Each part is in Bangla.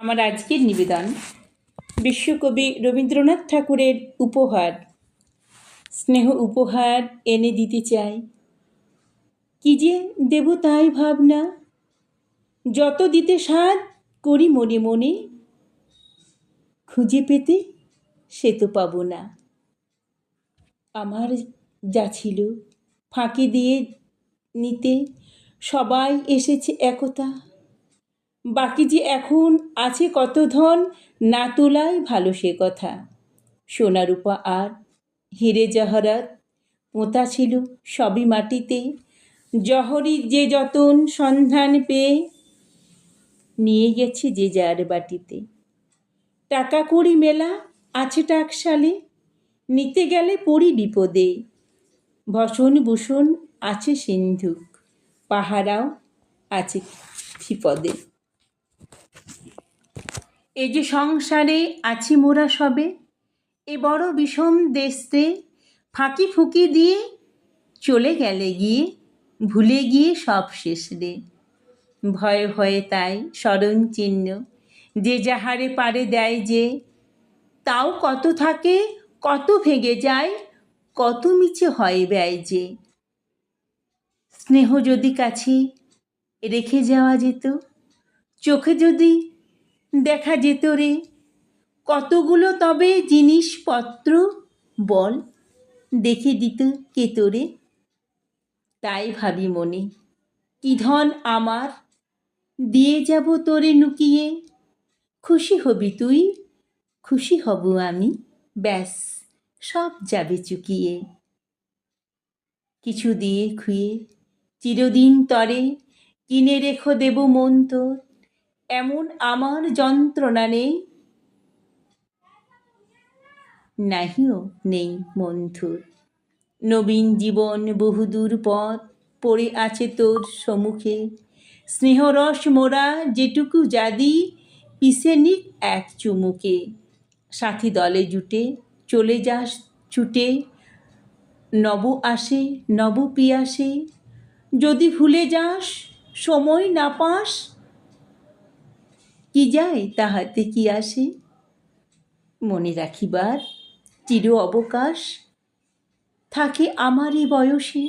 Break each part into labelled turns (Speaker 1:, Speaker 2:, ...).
Speaker 1: আমার আজকের নিবেদন বিশ্বকবি রবীন্দ্রনাথ ঠাকুরের উপহার। স্নেহ উপহার এনে দিতে চাই। কি যে দেব তাই ভাবনা, যত দিতে সাধ করি মনে মনে, খুঁজে পেতে সে তো পাবো না। আমার যা ছিল ফাঁকি দিয়ে নিতে সবাই এসেছে একতা। বাকি যে এখন আছে কত ধন, না তোলাই ভালো সে কথা। সোনা রূপা আর হিরে জহরত, পোঁতা ছিল সবই মাটিতে। জহরির যে যতন সন্ধান পেয়ে নিয়ে গেছে যে যার বাটিতে। টাকা কড়ি মেলা আছে টাকশালে, নিতে গেলে পড়ি বিপদে। ভসন ভূষণ আছে সিন্ধুক, পাহারাও আছে বিপদে। এই যে সংসারে আছি মোরা সবে, এ বড় বিষম দেশে ফাঁকি ফুঁকি দিয়ে চলে গেলে গিয়ে, ভুলে গিয়ে সব শেষ রে। ভয়ে ভয়ে তাই স্মরণ চিহ্ন, যে যাহারে পারে দেয় যে, তাও কত থাকে, কত ভেঙে যায়, কত মিছে হয় ব্যয় যে। স্নেহ যদি কাছে রেখে যাওয়া যেত, চোখে যদি দেখা যেত রে। কতগুলো তবে জিনিসপত্র? বল, দেখে দিত কে তোরে। তাই ভাবি মনে, কি ধন আমার? দিয়ে যাব তোরে নুকিয়ে খুশি হবি তুই, খুশি হব আমি। ব্যাস, সব যাবে চুকিয়ে। কিছু দিয়ে খুয়ে চিরদিন তরে কিনে রেখো দেব মন তোর। এমন আমার যন্ত্রণা নেই? নাহিও নেই মন্থুর নবীন জীবন বহুদূর পথ পড়ে আছে তোর সম্মুখে। স্নেহরস মোরা যেটুকু জাদি পিসে নিক এক চুমুকে। সাথী দলে জুটে চলে যাস ছুটে। নব আসে, নব পিয়াসে। যদি ভুলে যাস, সময় না পাস কি যায় তাহাতে কি আসে? মনে রাখিবার চির অবকাশ। থাকে আমারই বয়সে।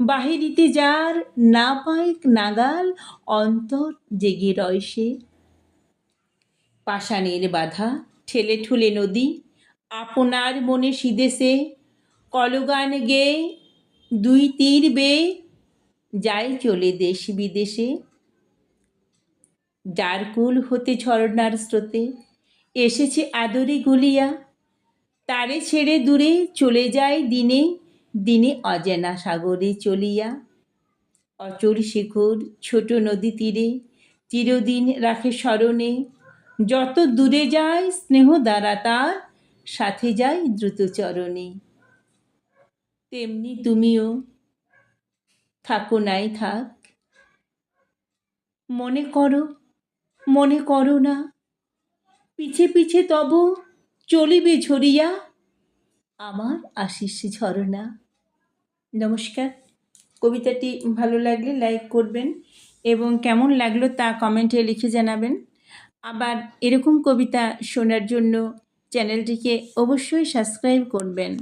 Speaker 1: বাহিরিতে যার না পায় নাগাল অন্তর জেগে রয়সে পাষাণের বাধা ঠেলে ঠুলে নদী, আপনার মনে সিদেশে কলগান গেয়ে দুই তীর বেয়ে যায় চলে দেশ বিদেশে। যার কুল হতে ঝর্ণার স্রোতে, এসেছে আদরে গুলিয়া। তারে ছেড়ে দূরে চলে যায় দিনে দিনে অজানা সাগরে চলিয়া। অচল শিখর ছোট নদী তীরে, চিরদিন রাখে স্মরণে। যত দূরে যায় স্নেহ দ্বারা তার, সাথে যায় দ্রুত চরণে। তেমনি তুমিও থাকো নাই থাক। মনে করো মনে করো না। পিছে পিছে তব চলিবে ঝরিয়া। আমার আশিস ঝরনা। নমস্কার। কবিতাটি ভালো লাগলে লাইক করবেন এবং কেমন লাগল তা কমেন্টে লিখে জানাবেন। আবার এরকম কবিতা শোনার জন্য চ্যানেলটিকে অবশ্যই সাবস্ক্রাইব করবেন।